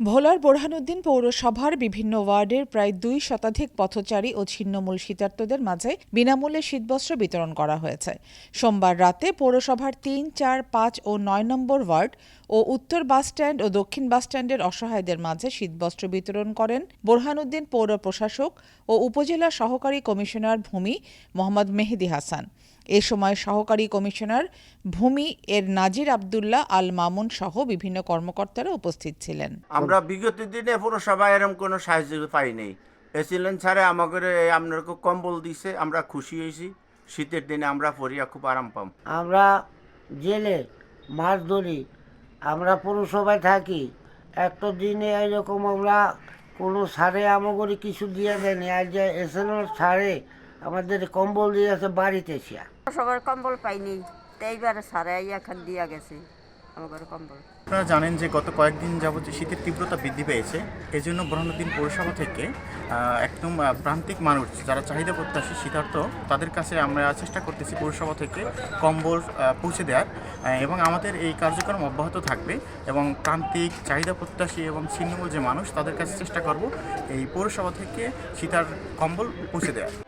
ভোলার বোরহানুদ্দিন পৌরসভার বিভিন্ন ওয়ার্ডের প্রায় দুই শতাধিক পথচারী ও ছিন্নমূল শীতার্তদের মাঝে বিনামূল্যে শীতবস্ত্র বিতরণ করা হয়েছে। সোমবার রাতে পৌরসভার তিন, চার, পাঁচ ও নয় নম্বর ওয়ার্ড ও উত্তর বাসস্ট্যান্ড ও দক্ষিণ বাসস্ট্যান্ডের অসহায়দের মাঝে শীতবস্ত্র বিতরণ করেন বোরহানুদ্দিন পৌর প্রশাসক ও উপজেলা সহকারী কমিশনার ভূমি মোহাম্মদ মেহেদি হাসান। এ সময় সহকারী কমিশনার ভূমি এর নাজির আবদুল্লাহ আল মামুন সহ বিভিন্ন কর্মকর্তারা উপস্থিত ছিলেন। আমরা বিগত দিনে পুরসভা এরকম কোনো সাহায্য পাইনি এসিলেন ছাড়ে আমাকে আপনার খুব কম্বল দিছে আমরা খুশি হয়েছি। শীতের দিনে আমরা পরিয়া খুব আরাম পাম। আমরা জেলে মাছ ধরি আমরা পৌরসভায় থাকি। একটা দিনে এরকম আমরা কোনো সারে আমাগরি কিছু দিয়ে দেয়নি। আর যে এসএলওর সারে আমাদের কম্বল দিয়েছে বাড়িতে এসিয়া সবার কম্বল পাইনি। এইবারে সারে এখন দিয়া গেছে আমার কম্বল। আপনারা জানেন যে গত কয়েকদিন যাবত শীতের তীব্রতা বৃদ্ধি পেয়েছে এই জন্য বরহানুদ্দিন পৌরসভা থেকে একদম প্রান্তিক মানুষ যারা চাহিদা প্রত্যাশী শীতার্থ তাদের কাছে আমরা চেষ্টা করতেছি পৌরসভা থেকে কম্বল পৌঁছে দেওয়ার এবং আমাদের এই কার্যক্রম অব্যাহত থাকবে এবং প্রান্তিক চাহিদা প্রত্যাশী এবং ছিন্নমূল যে মানুষ, তাদের কাছে চেষ্টা করব এই পৌরসভা থেকে শীতার কম্বল পৌঁছে দেওয়ার